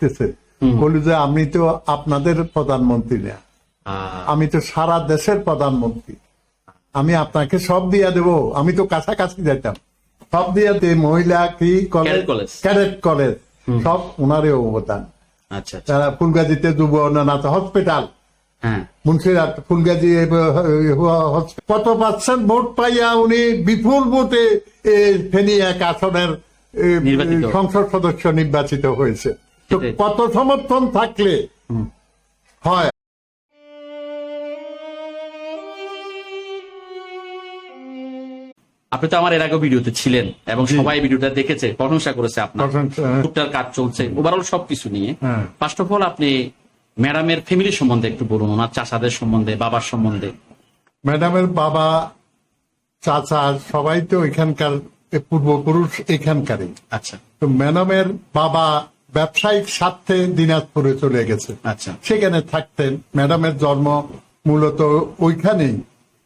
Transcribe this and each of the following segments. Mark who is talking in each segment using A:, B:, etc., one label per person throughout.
A: করতেছে বলি যে আমি তো আপনাদের প্রধানমন্ত্রী না। আমি তো সারা দেশের প্রধানমন্ত্রী। আমি আপনাকে সব দিয়া দেব। আমি তো কাছাকাছি যেতাম সব দিয়া দে মহিলা কি কলেজ?
B: Cadet college.
A: সব ওনারই অবদান।
B: আচ্ছা আচ্ছা।
A: তারা ফুলগাজীতে যুব উন্নয়ন হসপিটাল।
B: হ্যাঁ।
A: মুন্সিরাট ফুলগাজী কত পার্সেন্ট ভোট পাইয়া উনি বিপুল ভোটে ফেনী এক আসনের সংসদ সদস্য নির্বাচিত হয়েছে। কত সমর্থন থাকলে? হয়।
B: আপনি তো আমার এর আগে ভিডিওতে ছিলেন এবং সবাই ভিডিওটা দেখেছে প্রশংসা করেছে আপনার
A: প্রশংসা, হ্যাঁ।
B: টুকটার কাজ চলছে। ওভারঅল সবকিছু নিয়ে। ফার্স্ট অফ অল আপনি ম্যাডামের ফ্যামিলি সম্বন্ধে একটু বলুন ওনার চাষাদের সম্বন্ধে বাবার সম্বন্ধে।
A: ম্যাডামের বাবা চাচা সবাই তো এখানকার পূর্বপুরুষ এখানকারই।
B: আচ্ছা।
A: তো ম্যাডামের বাবা ব্যবসায়িক স্বার্থে দিনাজপুরে চলে গেছে।
B: আচ্ছা।
A: সেখানে থাকতেন। ম্যাডামের জন্ম মূলত ওইখানেই।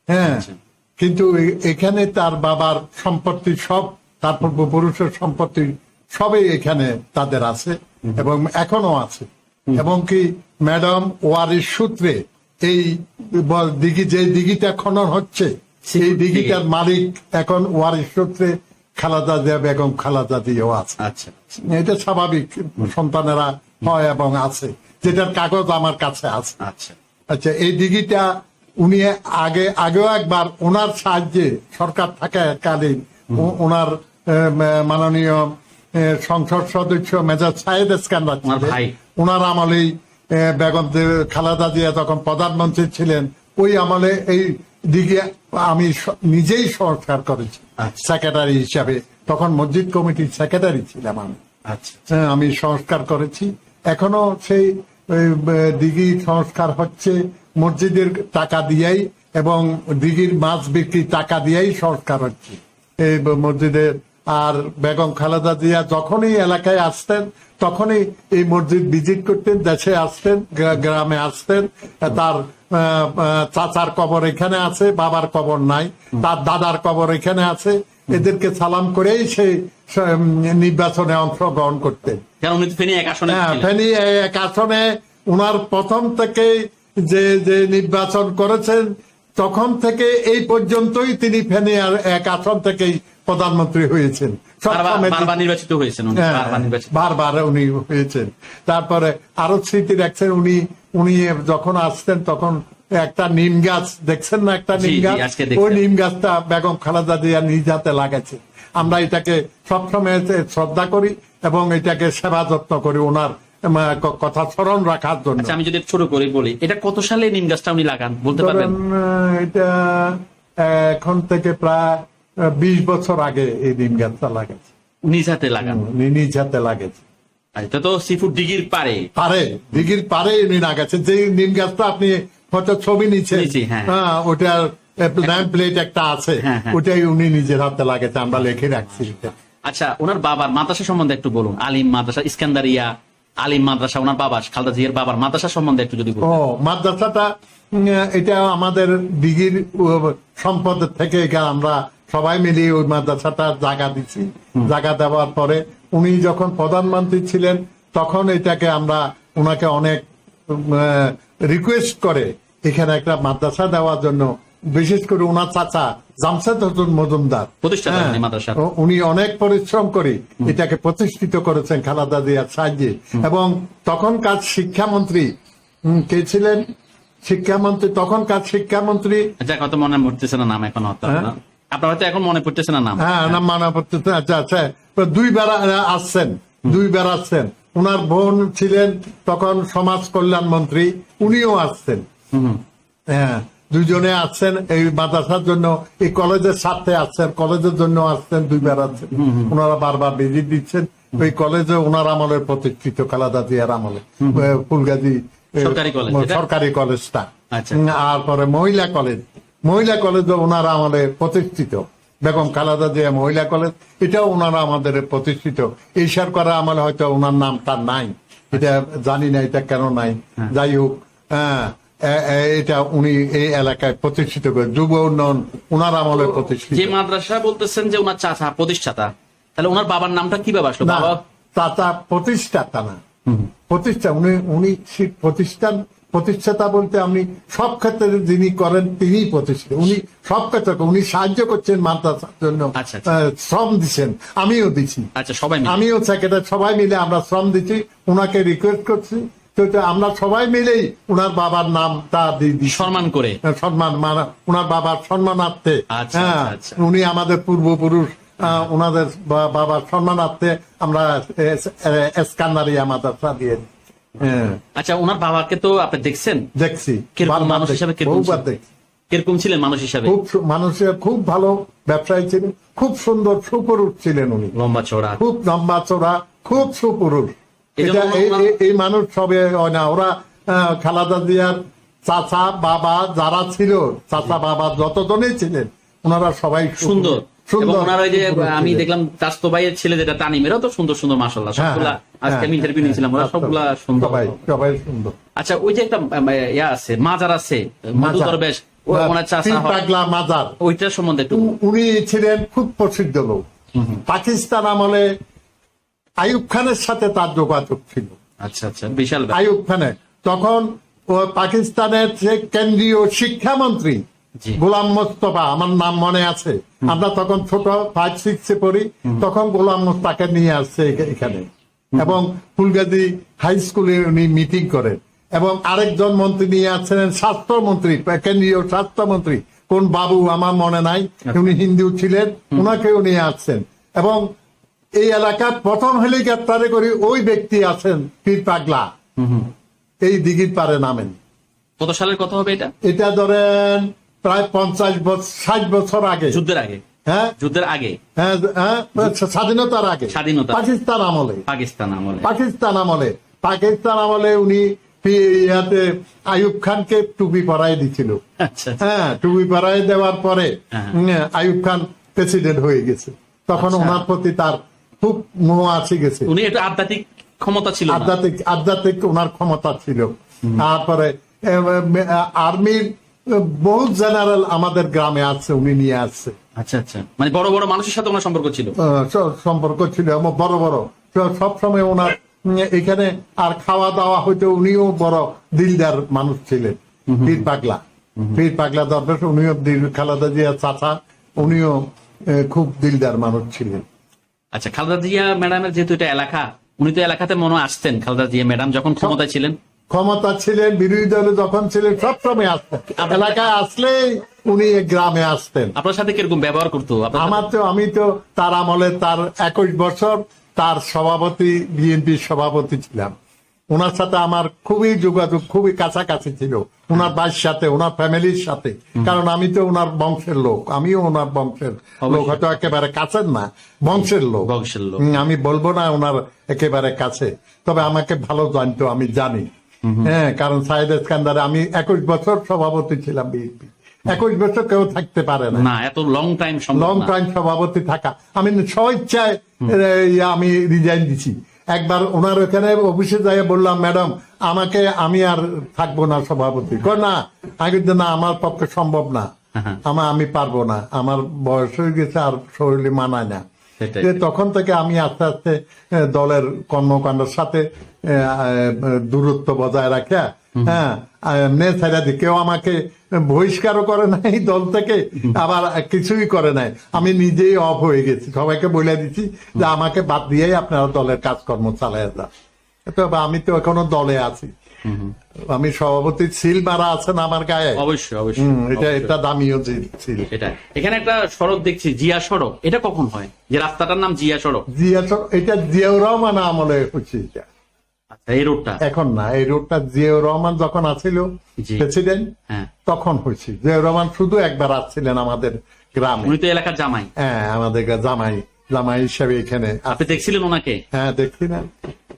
A: হ্যাঁ।
B: আচ্ছা।
A: কিন্তু এখানে তার বাবার সম্পত্তি সব তার পূর্বপুরুষের সম্পত্তি সবই এখানে তাদের আছে এবং এখনও আছে। এবং কি ম্যাডাম ওয়ারির সূত্রে এই দিঘি যে দিঘিটা খনন হচ্ছে সেই দিঘিটার মালিক এখন ওয়ারির সূত্রে খালাদা জিয়া বেগম খালাদা দিয়েও আছে।
B: আচ্ছা
A: এটা স্বাভাবিক সন্তানেরা হয় এবং আছে। যেটার কাগজ আমার কাছে আছে।
B: আচ্ছা।
A: আচ্ছা এই দিঘিটা উনি আগে আগেও একবার ওনার সাহায্যে সরকার থাকাকালীন ওনার মাননীয় সংসদ সদস্য মেজর সাহেদ স্কান্দার
B: ওনার
A: আমলেই বেগম খালাদা খালেদা জিয়া যখন প্রধানমন্ত্রী ছিলেন ওই আমলে এই দিকে আমি নিজেই সরকার করেছি।
B: আচ্ছা।
A: সেক্রেটারি হিসাবে। তখন মসজিদ কমিটির সেক্রেটারি ছিলাম আমি।
B: আচ্ছা।
A: হ্যাঁ, আমি সংস্কার করেছি। এখনও সেই দিঘি সংস্কার হচ্ছে। মসজিদের টাকা দিয়েই এবং দিঘির মাছ বিক্রি টাকা দিয়েই সংস্কার হচ্ছে। এই মসজিদের আর বেগম খালেদা জিয়া যখনই এলাকায় আসতেন তখনই এই মসজিদ ভিজিট করতেন দেশে আসতেন গ্রামে আসতেন। তার চাচার কবর এখানে আছে বাবার কবর নাই। তার দাদার কবর এখানে আছে। এদেরকে সালাম করেই সেই সে, নির্বাচনে অংশগ্রহণ করতেন। হ্যাঁ ফেনী এক আসনে উনার প্রথম থেকে যে যে নির্বাচন করেছেন তখন থেকে এই পর্যন্তই তিনি ফেনী এক আসন থেকেই প্রধানমন্ত্রী হয়েছেন।
B: বারবার নির্বাচিত হয়েছেন উনি
A: হ্যাঁ,
B: বারবার
A: উনি হয়েছেন। তারপরে আরও স্মৃতি দেখছেন উনি উনি যখন আসতেন তখন একটা নিম গাছ দেখছেন না একটা নিম গাছ? ওই নিম গাছটা বেগম খালেদা জিয়া নিজ হাতে লাগাচ্ছে। আমরা এটাকে সবসময় শ্রদ্ধা করি এবং এটাকে সেবা যত্ন করি ওনার কথা স্মরণ রাখার জন্য।
B: আচ্ছা আমি যদি ছোট করে বলি এটা কত সালে নিম গাছটা উনি লাগান বলতে পারবেন?
A: এটা এখন থেকে প্রায় বিশ বছর আগে এই নিম গাছটা লাগাচ্ছে
B: নিজ হাতে লাগান?
A: নিজ হাতে লাগাচ্ছে
B: এটা তো সিফুড ডিগির পারে
A: পারে দিঘির পারে উনি না গেছে যে নিম গাছটা আপনি হয়তো ছবি
B: নিচ্ছে হ্যাঁ।
A: ওটার ন্যাম প্লেট একটা আছে।
B: হ্যাঁ, হ্যাঁ।
A: ওটাই উনি নিজের হাতে লাগাচ্ছে আমরা লিখে রাখছি
B: আচ্ছা ওনার বাবার মাদ্রাসা সম্বন্ধে একটু বলুন। আলিম মাদ্রাসা ইস্কান্দারিয়া আলিম মাদ্রাসা ওনার বাবা খালদা জিয়ার বাবার মাদ্রাসা সম্বন্ধে একটু যদি
A: ও মাদ্রাসাটা এটা আমাদের দিঘির উম, সম্পদ থেকে আমরা সবাই মিলিয়ে ওই মাদ্রাসাটা জায়গা দিচ্ছি জায়গা দেওয়ার পরে উনি যখন প্রধানমন্ত্রী ছিলেন তখন এটাকে আমরা ওনাকে অনেক রিকোয়েস্ট করে এখানে একটা মাদ্রাসা দেওয়ার জন্য। বিশেষ করে ওনার চাচা জামশেদ হোসেন মজুমদার। হ্যাঁ,
B: উনি
A: অনেক পরিশ্রম করে এটাকে প্রতিষ্ঠিত করেছেন খালাদা জিয়ার সাহায্যে। এবং তখনকার শিক্ষামন্ত্রী কে ছিলেন? শিক্ষামন্ত্রী তখনকার শিক্ষামন্ত্রী
B: মনে পড়তেছে না নাম এখন। আপনার। হয়তো এখন মনে পড়তেছে না নাম।
A: হ্যাঁ নাম মানা পড়তেছে। আচ্ছা আচ্ছা। তো দুইবার আ- আসছেন। দুইবার আসছেন। ওনার বোন ছিলেন তখন সমাজ কল্যাণ মন্ত্রী উনিও আসছেন। হ্যাঁ দুইজনে আসছেন এই মাদ্রাসার জন্য এই কলেজের সাথে আসছেন কলেজের জন্য আসছেন দুইবার আসছেন। ওনারা বারবার ভিজিট দিচ্ছেন। ওই কলেজে ওনার আমলের প্রতিষ্ঠিত খালাদা জিয়ার আমলে। ফুলগাজী?
B: সরকারি
A: কলেজটা।
B: আচ্ছা।
A: আর পরে মহিলা কলেজ। মহিলা কলেজ ওনার আমলে প্রতিষ্ঠিত। বেগম খালাদা জিয়া মহিলা কলেজ এটাও ওনারা আমাদের প্রতিষ্ঠিত। ঈশ্বর করা আমলে হয়তো ওনার নামটা নাই। এটা জানি না এটা কেন নাই? যাই হোক হ্যাঁ এটা উনি এই এলাকায় প্রতিষ্ঠিত করে যুব উন্নয়ন ওনার আমলে প্রতিষ্ঠিত।
B: যে মাদ্রাসা বলতেছেন যে ওনার চাচা প্রতিষ্ঠাতা তাহলে ওনার বাবার নামটা কীভাবে আসলো বাবা?
A: চাচা প্রতিষ্ঠাতা না। প্রতিষ্ঠা উনি উনি প্রতিষ্ঠান প্রতিষ্ঠাতা বলতে আপনি সব ক্ষেত্রে যিনি করেন তিনি প্রতিষ্ঠা উনি সব ক্ষেত্রে উনি সাহায্য করছেন মাদ্রাসার জন্য
B: আচ্ছা, আচ্ছা।
A: শ্রম দিচ্ছেন। আমিও দিচ্ছি।
B: আচ্ছা সবাই
A: আমিও সেক্রেটারি সবাই মিলে আমরা শ্রম দিচ্ছি। ওনাকে রিকোয়েস্ট করছি। তো তো আমরা সবাই মিলেই ওনার বাবার নামটা দিয়ে দিচ্ছি।
B: সম্মান করে।
A: সম্মান মানা ওনার বাবার সম্মানার্থে।
B: আচ্ছা,
A: হ্যাঁ। উনি আমাদের পূর্বপুরুষ। ওনাদের বাবার সম্মানার্থে আমরা এসকান্দারিয়া মাদ্রাসা দিয়ে
B: আচ্ছা ওনার বাবাকে তো আপনি দেখছেন?
A: দেখছি।
B: মানুষ হিসাবে কীরকম ছিলেন? মানুষ হিসাবে?
A: খুব মানুষের খুব ভালো ব্যবসায়ী ছিলেন খুব সুন্দর সুপুরুষ ছিলেন উনি।
B: লম্বা চড়া
A: খুব লম্বা চোরা খুব সুপুরুষ।
B: এই
A: এটা মানুষ সবে হয় না। ওরা খালাদা জিয়ার চাচা বাবা যারা ছিল চাচা বাবা যতজনই ছিলেন ওনারা সবাই
B: সুন্দর। এবং ওনার ওই যে আমি দেখলাম ভাইয়ের ছেলে যেটা তানিমেরও তো সুন্দর সুন্দর মাসাল্লাহ
A: হ্যাঁ,
B: সবগুলা
A: হ্যাঁ,
B: আজকে আমি
A: হ্যাঁ,
B: ইন্টারভিউ নিয়েছিলাম ওরা সবগুলা সুন্দর।
A: সবাই সবাই সুন্দর।
B: আচ্ছা ওই যে একটা ইয়া আছে মাজার আছে মধু দরবেশ
A: মাজার।
B: ওইটার সম্বন্ধে
A: উনি ছিলেন খুব প্রসিদ্ধ লোক। পাকিস্তান আমলে আইয়ুব খানের সাথে তার যোগাযোগ ছিল।
B: আচ্ছা আচ্ছা বিশাল।
A: আইয়ুব খানের। তখন পাকিস্তানের যে কেন্দ্রীয় শিক্ষামন্ত্রী। গোলাম মোস্তফা আমার নাম মনে আছে। আমরা তখন ছোট ফাইভ সিক্সে পড়ি তখন গোলাম মোস্তাকে নিয়ে আসছে এখানে। এবং ফুলগাজী হাই স্কুলে উনি মিটিং করেন। এবং আরেকজন মন্ত্রী নিয়ে আসছিলেন স্বাস্থ্যমন্ত্রী কেন্দ্রীয় স্বাস্থ্যমন্ত্রী। কোন বাবু আমার মনে নাই উনি হিন্দু ছিলেন ওনাকেও নিয়ে আসছেন। এবং এই এলাকার প্রথম হেলিকপ্টারে করে ওই ব্যক্তি আছেন পীর পাগলা। এই দিঘির পারে নামেন।
B: কত সালের কথা হবে এটা?
A: এটা ধরেন প্রায় পঞ্চাশ বছর ষাট বছর আগে।
B: যুদ্ধের আগে।
A: হ্যাঁ?
B: যুদ্ধের আগে।
A: হ্যাঁ হ্যাঁ স্বাধীনতার আগে।
B: স্বাধীনতা।
A: পাকিস্তান আমলে।
B: পাকিস্তান আমলে।
A: পাকিস্তান আমলে। পাকিস্তান আমলে উনি ইয়াতে আইয়ুব খানকে টুপি পরাই দিছিল।
B: আচ্ছা।
A: হ্যাঁ টুপি পরাই দেওয়ার পরে
B: হ্যাঁ।
A: উম, খান প্রেসিডেন্ট হয়ে গেছে। তখন
B: আচ্ছা।
A: ওনার প্রতি তার খুব মোহ আসে গেছে।
B: উনি একটু আধ্যাত্মিক ক্ষমতা ছিল।
A: আধ্যাত্মিক আধ্যাত্মিক ওনার ক্ষমতা ছিল। তারপরে আর্মির বহু জেনারেল আমাদের গ্রামে আছে উনি নিয়ে আসছে
B: আচ্ছা আচ্ছা। মানে বড় বড় মানুষের সাথে ওনার সম্পর্ক ছিল?
A: সম্পর্ক ছিল বড় বড়। সব সময় ওনার এখানে আর খাওয়া দাওয়া হইতে উনিও বড় দিলদার মানুষ ছিলেন। পীর পাগলা। পীর পাগলা দরবেশ উনিও খালেদা জিয়া চাচা উনিও খুব দিলদার মানুষ ছিলেন।
B: আচ্ছা খালেদা জিয়া ম্যাডামের যেহেতু এটা এলাকা উনি তো এলাকাতে মনে আসতেন খালেদা জিয়া ম্যাডাম যখন ক্ষমতায় ছিলেন।
A: ক্ষমতা ছিলেন বিরোধী দলে যখন ছিলেন সবসময় আসতেন। এলাকায় আসলেই উনি গ্রামে আসতেন।
B: আপনার সাথে কীরকম ব্যবহার করতো?
A: আমার তো আমি তো তার আমলে তার একুশ বছর তার সভাপতি বিএনপির সভাপতি ছিলাম। ওনার সাথে আমার খুবই যোগাযোগ খুবই কাছাকাছি ছিল। ওনার বাড়ির সাথে ওনার ফ্যামিলির সাথে। কারণ আমি তো ওনার বংশের লোক। আমিও ওনার বংশের লোক হয়তো একেবারে কাছের না বংশের লোক।
B: বংশের লোক।
A: আমি বলব না ওনার একেবারে কাছে। তবে আমাকে ভালো জানতো আমি জানি। হ্যাঁ কারণ সাইদ এসকান্দারে আমি একুশ বছর সভাপতি ছিলাম বিএনপি। একুশ বছর কেউ থাকতে পারে না।
B: এত লং টাইম
A: লং টাইম সভাপতি থাকা। আমি স্বেচ্ছায় এই, আমি রিজাইন দিছি। একবার ওনার ওখানে অফিসে যাই বললাম ম্যাডাম আমাকে আমি আর থাকব না সভাপতি। না আগে না আমার পক্ষে সম্ভব না।
B: হ্যাঁ।
A: আমার আমি পারব না। আমার বয়স হয়ে গেছে আর শরীরে মানায় না। তখন থেকে আমি আস্তে আস্তে দলের কর্মকাণ্ডের সাথে দূরত্ব বজায় রাখা হ্যাঁ? এমনি ছেড়ে কেউ আমাকে বহিষ্কারও করে নাই দল থেকে আবার কিছুই করে নাই। আমি নিজেই অফ হয়ে গেছি। সবাইকে বলে দিচ্ছি যে আমাকে বাদ দিয়েই আপনারা দলের কাজকর্ম চালিয়ে যান। তবে আমি তো এখনও দলে আছি। আমি সভাপতি সিল মারা আছেন আমার গায়ে?
B: অবশ্যই অবশ্যই।
A: এটা এটা দামিও সিল।
B: এটা। এখানে একটা সড়ক দেখছি জিয়া সড়ক। এটা কখন হয়? যে রাস্তাটার নাম জিয়া সড়ক।
A: জিয়া সড়ক এটা জিয়াউর রহমান আমলে হচ্ছে এটা।
B: এই রোডটা
A: এখন না এই রোডটা জিয়াউর রহমান যখন আছিল প্রেসিডেন্ট
B: হ্যাঁ।
A: তখন হয়েছে। জিয়াউর রহমান শুধু একবার আসছিলেন আমাদের গ্রামে।
B: উনি তো এলাকার জামাই।
A: হ্যাঁ আমাদের জামাই জামাই হিসাবে এখানে
B: আপনি দেখছিলেন ওনাকে?
A: হ্যাঁ দেখছি না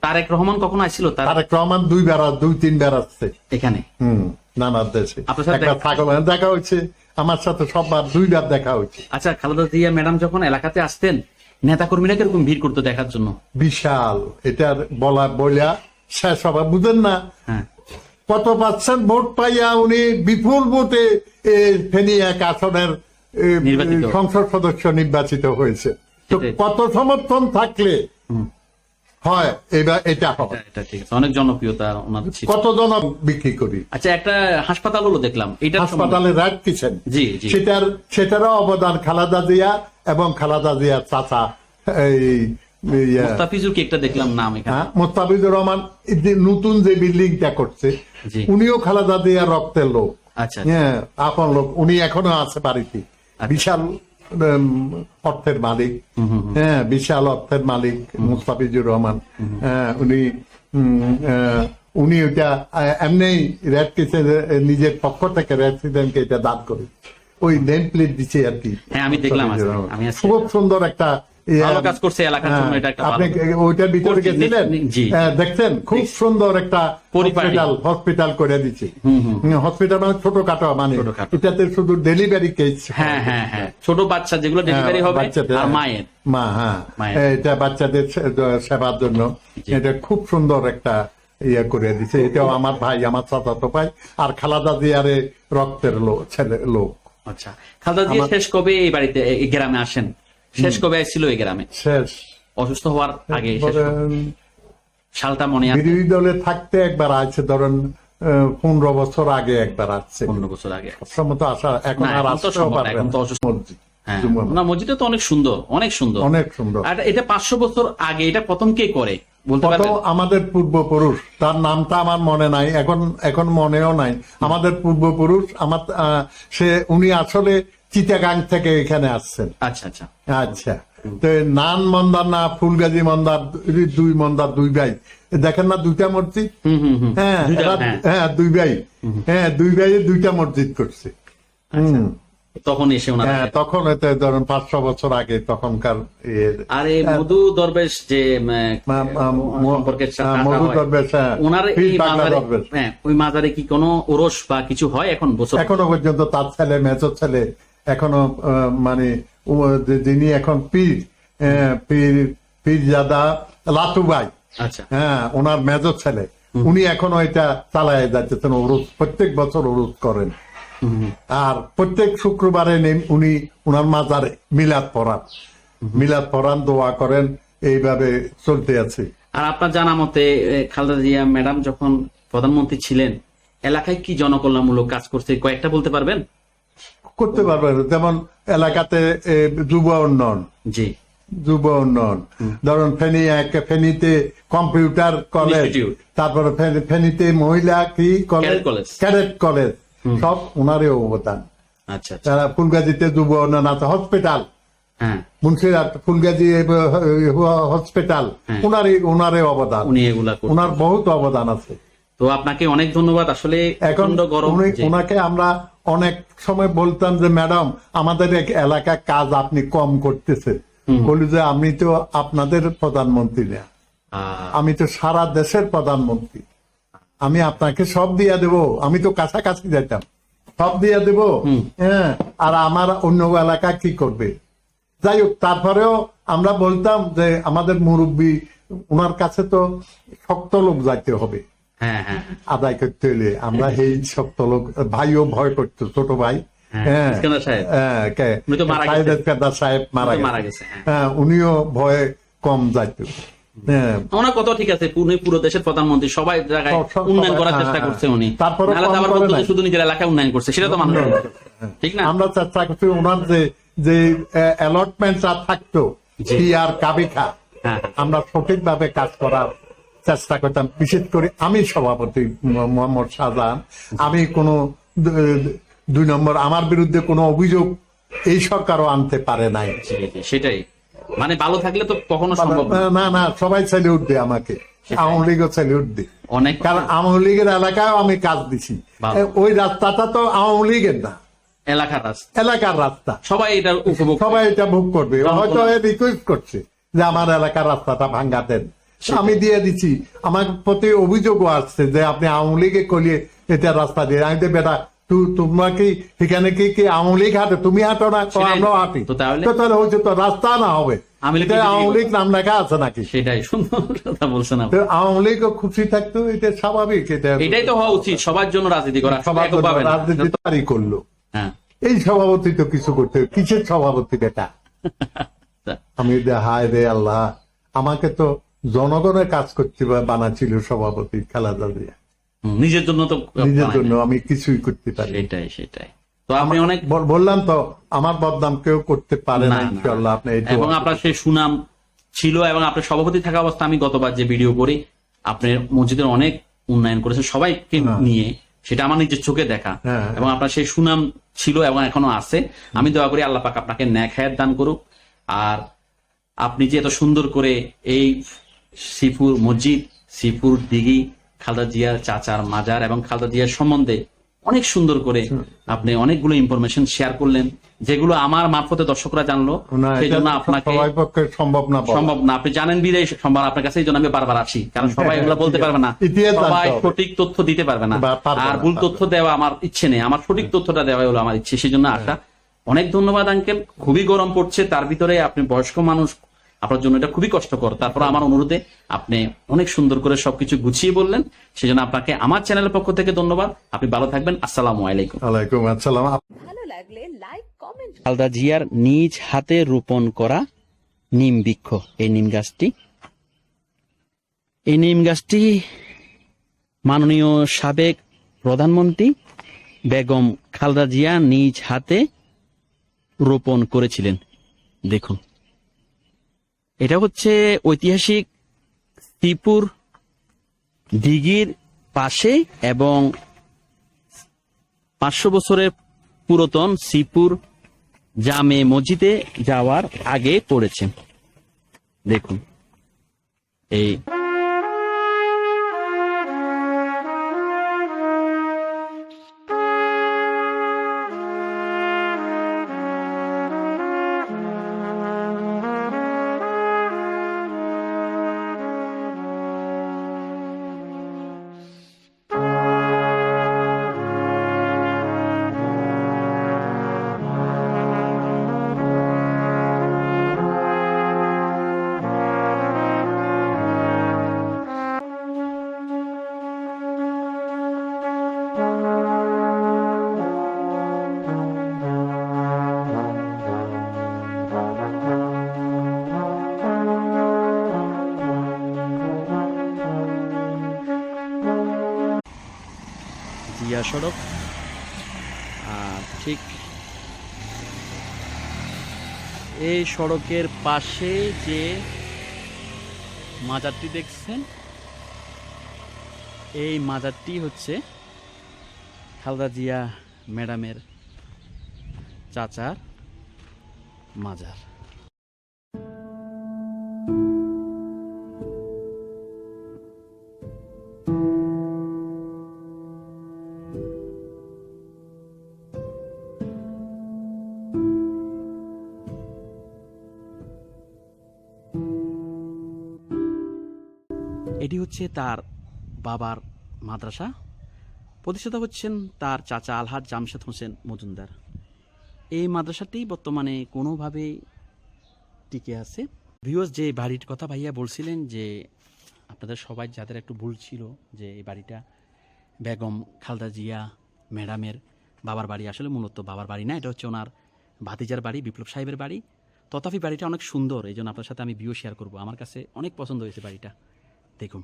B: তারেক রহমান কখন আসছিল?
A: তারেক রহমান দুইবার দুই তিনবার আসছে।
B: এখানে?
A: হম নানা দেশে একবার
B: দেখা-
A: দেখা হয়েছে। আমার সাথে সববার দুইবার দেখা হয়েছে।
B: আচ্ছা খালেদা জিয়া ম্যাডাম যখন এলাকাতে আসতেন নেতা কর্মীরা কীরকম ভিড় করতো দেখার জন্য?
A: বিশাল এটার বলা বইলা শেষ হবে বুঝেন না।
B: হ্যাঁ।
A: কত পার্সেন্ট ভোট পাইয়া উনি বিপুল ভোটে ফেনী এক আসনের সংসদ সদস্য নির্বাচিত হয়েছে। তো কত সমর্থন থাকলে হয় এবার এটা
B: এটা- এটা ঠিক আছে। অনেক জনপ্রিয়তা ওনাদের
A: কত জন বিক্রি করি?
B: আচ্ছা একটা হাসপাতাল হলো দেখলাম এটা
A: হাসপাতালে রাত কিছেন
B: জি, জি।
A: সেটার সেটারও অবদান খালাদা জিয়া এবং খালাদা জিয়ার চাচা এই
B: মুস্তাফিজুর কি একটা দেখলাম নাম এখানে?
A: হ্যাঁ, মোস্তাফিজুর রহমান নতুন যে বিল্ডিংটা করছে উনিও খালাদা জিয়া রক্তের লোক।
B: আচ্ছা
A: হ্যাঁ আপন লোক। উনি এখনও আছে বাড়িতে।
B: আচ্ছা।
A: বিশাল অর্থের মালিক। হ্যাঁ বিশাল অর্থের মালিক মুস্তাফিজুর রহমান। হ্যাঁ উনি উনি ওটা এমনি রেড কেসে নিজের পক্ষ থেকে রেসিডেন্টকে এটা দান করে। ওই নেম প্লেট দিচ্ছে আর কি
B: হ্যাঁ, আমি দেখলাম। আমি
A: খুব সুন্দর একটা
B: ভালো কাজ করছে এলাকার জন্য,
A: হ্যাঁ,
B: এটা একটা
A: আপনি ওইটার ভিতরে গেছিলেন? হ্যাঁ, দেখছেন খুব সুন্দর একটা হসপিটাল হসপিটাল করে দিচ্ছে। হসপিটাল মানে ছোটখাটো মানে। এটাতে শুধু ডেলিভারি কেস
B: হ্যাঁ। হ্যাঁ হ্যাঁ ছোট বাচ্চা যেগুলো ডেলিভারি হবে আর মায়ের।
A: মা হ্যাঁ। এটা বাচ্চাদের সেবার জন্য। এটা খুব সুন্দর একটা ইয়ে করে দিছে এটাও আমার ভাই আমার চাচাতো ভাই আর খালাদা জিয়ারে রক্তের লোক ছেলে লোক।
B: আচ্ছা। খালদা জিয়া শেষ কবে এই বাড়িতে গ্রামে আসেন? শেষ কবে আসছিল এই গ্রামে?
A: শেষ।
B: অসুস্থ হওয়ার আগে সালটা মনে আছে?
A: বিরোধী দলে থাকতে একবার আছে ধরেন পনেরো বছর আগে একবার আসছে
B: পনেরো বছর আগে
A: সম্মত আসা এখন আর আসতেও পারবে
B: এখন তো অসুস্থ।
A: মসজিদ,
B: হ্যাঁ। না মসজিদটা তো অনেক সুন্দর অনেক সুন্দর।
A: অনেক সুন্দর।
B: আর এটা পাঁচশো বছর আগে এটা প্রথম কে করে?
A: আমাদের পূর্বপুরুষ তার নামটা আমার মনে নাই এখন এখন মনেও নাই। আমাদের পূর্বপুরুষ আমার আহ, সে উনি আসলে চিটাগাং থেকে এখানে আসছেন।
B: আচ্ছা আচ্ছা।
A: আচ্ছা। তো নান মন্দার না ফুলগাজী মন্দার দুই মন্দার দুই ভাই। দেখেন না দুইটা মসজিদ? হ্যাঁ
B: হ্যাঁ।
A: হ্যাঁ দুই ভাই। হ্যাঁ দুই ভাই দুইটা মসজিদ করছে।
B: তখন এসে
A: হ্যাঁ তখন ধরেন পাঁচশো বছর আগে তখনকার ইয়ে।
B: আর এই মধু দরবেশ যে
A: হ্যাঁ, মধু দরবেশ, হ্যাঁ।
B: ওনার এই মাজারে হ্যাঁ ওই মাজারে কি কোনো ওরস বা কিছু হয় এখন বছর?
A: এখনও পর্যন্ত তার ছেলে মেজর ছেলে এখনও আহ, মানে যিনি এখন পীর পীর পীর জাদা লাটুবাই
B: আচ্ছা।
A: হ্যাঁ ওনার মেজর ছেলে। উনি এখনও এটা চালায় যাচ্ছেন ওরুজ প্রত্যেক বছর ওরুজ করেন। আর প্রত্যেক শুক্রবারে উনি উনার মাজার মিলাদ পড়ান। মিলাদ পড়ান দোয়া করেন এইভাবে চলতে আছে।
B: আর আপনার জানা মতে খালেদা জিয়া ম্যাডাম যখন প্রধানমন্ত্রী ছিলেন এলাকায় কি জনকল্যাণমূলক কাজ করছে কয়েকটা বলতে পারবেন?
A: করতে পারবেন যেমন এলাকাতে যুব উন্নয়ন।
B: জি।
A: যুব উন্নয়ন। ধরুন ফেনী এক ফেনীতে কম্পিউটার কলেজ তারপরে ফেনীতে মহিলা কি কলেজ ক্যাডেট কলেজ সব ওনারই অবদান।
B: আচ্ছা আচ্ছা।
A: তারা ফুলগাজীতে যুব উন্নয়ন আছে। হসপিটাল
B: হ্যাঁ।
A: মুন্সিরাট ফুলগাজী হসপিটাল
B: হ্যাঁ।
A: ওনারই ওনারই অবদান।
B: উনি এগুলা
A: ওনার বহুত অবদান আছে।
B: তো আপনাকে অনেক ধন্যবাদ। আসলে
A: এখন
B: গরম।
A: ওনাকে আমরা অনেক সময় বলতাম যে ম্যাডাম আমাদের এক এলাকার কাজ আপনি কম করতেছেন। বলি যে আমি তো আপনাদের প্রধানমন্ত্রী না। আমি তো সারা দেশের প্রধানমন্ত্রী। আমি আপনাকে সব দিয়ে দেব। আমি তো কাছাকাছি যেতাম। সব দিয়ে দেব। হ্যাঁ আর আমার অন্য এলাকা কি করবে? যাই হোক তারপরেও আমরা বলতাম যে আমাদের মুরব্বী ওনার কাছে তো শক্ত লোক যাইতে হবে। আদায় করতে হলে। আমরা এই শক্ত লোক ভাইও ভয় করতো ছোট ভাই।
B: হ্যাঁ,
A: হ্যাঁ।
B: সাহেব।
A: হ্যাঁ,
B: মারা
A: গেছে।
B: হ্যাঁ।
A: হ্যাঁ উনিও ভয়ে কম যাইতো। হ্যাঁ।
B: ওনার কথা ঠিক আছে পুরো দেশের প্রধানমন্ত্রী সবাই জায়গায়
A: সব- সব-
B: উন্নয়ন করার
A: হ্যাঁ,
B: চেষ্টা
A: হ্যাঁ।
B: করছে উনি।
A: তারপরেও
B: নাহলে তো
A: কম
B: আবার
A: করে
B: বলতো যে
A: নাই।
B: শুধু নিজের এলাকায় উন্নয়ন করছে সেটা তো মানুষ ঠিক না?
A: আমরা চেষ্টা করছি ওনার যে যে অ্যালটমেন্টটা থাকতো কি আর কাবিখা
B: হ্যাঁ।
A: আমরা সঠিকভাবে কাজ করার চেষ্টা করতাম। বিশেষ করে আমি সভাপতি মোহাম্মদ শাহজাহান। আমি কোনো দুই নম্বর আমার বিরুদ্ধে কোনো অভিযোগ এই সরকারও আনতে পারে নাই।
B: সেটাই। মানে ভালো থাকলে তো কখনো সম্ভব না।
A: না সবাই স্যালিউট দেয় আমাকে। আওয়ামী লীগও স্যালিউট দেয়।
B: অনেক
A: কারণ আওয়ামী লীগের এলাকায় আমি কাজ দিছি। ওই রাস্তাটা তো আওয়ামী লীগের না।
B: এলাকার রাস্তা।
A: এলাকার রাস্তা।
B: সবাই এটা উপভোগ
A: সবাই এটা ভোগ করবে। হয়তো রিকোয়েস্ট করছে যে আমার এলাকার রাস্তাটা ভাঙ্গা দেন। আমি দিয়ে দিছি। আমার প্রতি অভিযোগও আসছে যে আপনি আওয়ামী লীগে কলিয়ে এটা রাস্তা দিয়ে আমি তো বেটা তোমরা কি এখানে কি কি আওয়ামী লীগ হাঁটে? তুমি হাঁটো না তো
B: সেটাই।
A: আমরাও হাঁটি।
B: তো তাহলে?
A: হচ্ছে তো রাস্তা না হবে।
B: আওয়ামী লীগ
A: এটা
B: বিজেপি
A: আওয়ামী লীগ নাম লেখা আছে নাকি?
B: সেটাই সুন্দর কথা বলছেন
A: আওয়ামী লীগও খুশি থাকতো এটা স্বাভাবিক এটা
B: এটাই তো হওয়া উচিত সবার জন্য রাজনীতি করা
A: সবার রাজনীতি তারই করল।
B: হ্যাঁ।
A: এই সভাপতি তো কিছু করতে হবে। কিসের সভাপতি বেটা? আমি হায় রে আল্লাহ আমাকে তো জনগণের কাজ করতে বা- বানাচ্ছিল সভাপতি খালেদা জিয়া।
B: নিজের জন্য তো
A: নিজের জন্য আমি কিছুই করতে পারি
B: সেটাই সেটাই। তো আপনি অনেক
A: বললাম তো আমার বদনাম কেউ করতে পারে না
B: না।
A: আপনি
B: এবং আপনার সেই সুনাম ছিল এবং আপনার সভাপতি থাকা অবস্থা আমি গতবার যে ভিডিও করি আপনার মসজিদের অনেক উন্নয়ন করেছে সবাইকে নিয়ে সেটা আমার নিজের চোখে দেখা।
A: হ্যাঁ।
B: এবং আপনার সেই সুনাম ছিল এবং এখনও আছে। আমি দোয়া করি আল্লাহ পাক আপনাকে ন্যাক হায়াত দান করুক। আর আপনি যে এত সুন্দর করে এই শ্রীপুর মসজিদ শ্রীপুর দিঘি খালদা জিয়ার চাচার মাজার এবং খালদা জিয়ার সম্বন্ধে অনেক সুন্দর করে আপনি অনেকগুলো ইনফরমেশন শেয়ার করলেন যেগুলো আমার মারফতে দর্শকরা জানলো। সেই জন্য আপনাকে
A: সম্ভব না
B: সম্ভব না। আপনি জানেন সম্ভব আপনার কাছে এই জন্য আমি বারবার আসি কারণ সবাই এগুলো বলতে পারবে না। সবাই সঠিক তথ্য দিতে পারবে না। আর ভুল তথ্য দেওয়া আমার ইচ্ছে নেই। আমার সঠিক তথ্যটা দেওয়া হলো আমার ইচ্ছে সেই জন্য আসা অনেক ধন্যবাদ আঙ্কেল খুবই গরম পড়ছে তার ভিতরে আপনি বয়স্ক মানুষ আপনার জন্য এটা খুবই কষ্টকর। তারপর আমার অনুরোধে আপনি অনেক সুন্দর করে সবকিছু গুছিয়ে বললেন। সেই জন্য আপনাকে আমার চ্যানেলের পক্ষ থেকে ধন্যবাদ। আপনি ভালো থাকবেন। আসসালামু আলাইকুম।
A: ওয়ালাইকুম আসসালাম।
C: ভালো লাগলে লাইক কমেন্ট
B: খালদা জিয়ার নিজ হাতে রোপণ করা নিম বৃক্ষ। এই নিম গাছটি এই নিম গাছটি মাননীয় সাবেক প্রধানমন্ত্রী বেগম খালদা জিয়া নিজ হাতে রোপণ করেছিলেন। দেখুন। এটা হচ্ছে ঐতিহাসিক ত্রিপুর দিঘির পাশে এবং পাঁচশো বছরের পুরাতন শ্রীপুর জামে মসজিদে যাওয়ার আগে পড়েছে। দেখুন, এই জিয়া সড়ক। আর ঠিক এই সড়কের পাশে যে মাজারটি দেখছেন, এই মাজারটি হচ্ছে খালদা জিয়া ম্যাডামের চাচার মাজার। এটি হচ্ছে তার বাবার মাদ্রাসা। প্রতিষ্ঠাতা হচ্ছেন তার চাচা আলহাজ জামশেদ হোসেন মজুমদার। এই মাদ্রাসাটি বর্তমানে কোনোভাবে টিকে আছে। ভিউয়ার্স যে বাড়ির কথা ভাইয়া বলছিলেন যে আপনাদের সবাই যাদের একটু ভুল ছিল যে এই বাড়িটা বেগম খালদা জিয়া ম্যাডামের বাবার বাড়ি আসলে মূলত বাবার বাড়ি না, এটা হচ্ছে ওনার ভাতিজার বাড়ি, বিপ্লব সাহেবের বাড়ি। তথাপি বাড়িটা অনেক সুন্দর, এই জন্য আপনার সাথে আমি ভিউ শেয়ার করব। আমার কাছে অনেক পছন্দ হয়েছে বাড়িটা। দেখুন